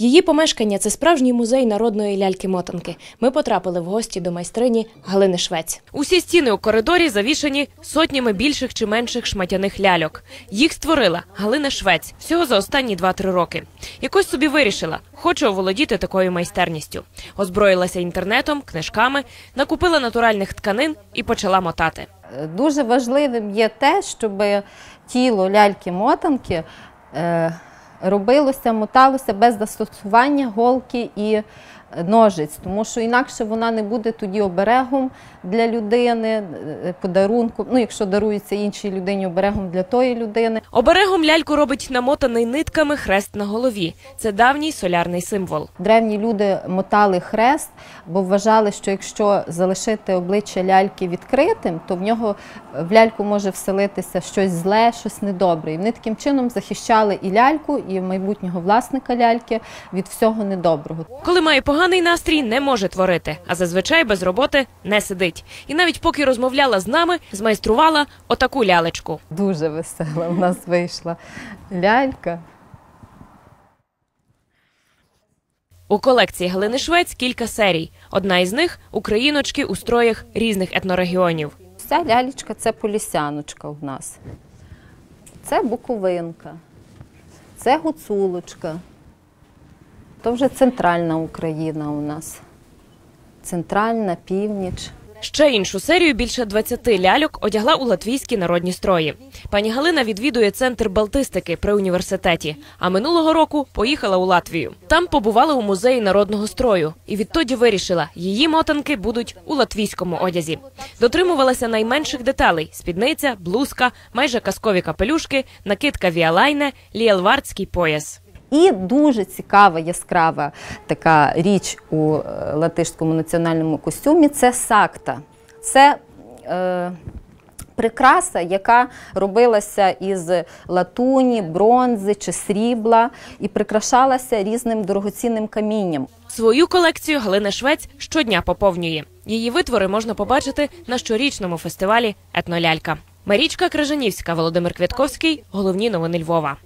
Її помешкання це справжній музей народної ляльки-мотанки. Ми потрапили в гості до майстрині Галини Швець. Усі стіни у коридорі завішані сотнями більших чи менших шматяних ляльок. Їх створила Галина Швець всього за останні 2-3 роки. Якось собі вирішила, хочу оволодіти такою майстерністю. Озброїлася інтернетом, книжками, накупила натуральних тканин і почала мотати. Дуже важливим є те, щоб тіло ляльки-мотанки е, робилося, моталося без застосування голки і ножиць, тому що інакше вона не буде тоді оберегом для людини, е, подарунком, ну якщо дарується іншій людині оберегом для тої людини. Оберегом ляльку робить намотаний нитками хрест на голові. Це давній солярний символ. Древні люди мотали хрест, бо вважали, що якщо залишити обличчя ляльки відкритим, то в нього в ляльку може вселитися щось зле, щось недобре. І вони таким чином захищали і ляльку, і майбутнього власника ляльки від всього недоброго. Коли має поганий настрій, не може творити, а зазвичай без роботи не сидить. І навіть поки розмовляла з нами, змайструвала отаку лялечку. Дуже весела в нас вийшла лялька. У колекції Галини Швець кілька серій. Одна із них україночки у строях різних етнорегіонів. Ця лялечка це полісяночка у нас. Це буковинка, це гуцулочка. То вже центральна Україна у нас. Центральна північ. Ще іншу серію більше 20 ляльок одягла у латвійські народні строї. Пані Галина відвідує центр Балтистики при університеті. А минулого року поїхала у Латвію. Там побувала у музеї народного строю, і відтоді вирішила, її мотанки будуть у латвійському одязі. Дотримувалася найменших деталей: спідниця, блузка, майже казкові капелюшки, накидка віалайне, ліелвардський пояс. І дуже цікава, яскрава така річ у е, латишському національному костюмі це сакта. Це е, прикраса, яка робилася із латуні, бронзи чи срібла і прикрашалася різним дорогоцінним камінням. Свою колекцію Галина Швець щодня поповнює. Її витвори можна побачити на щорічному фестивалі Етнолялька. Марічка Крижанівська, Володимир Квятковський. Головні новини Львова.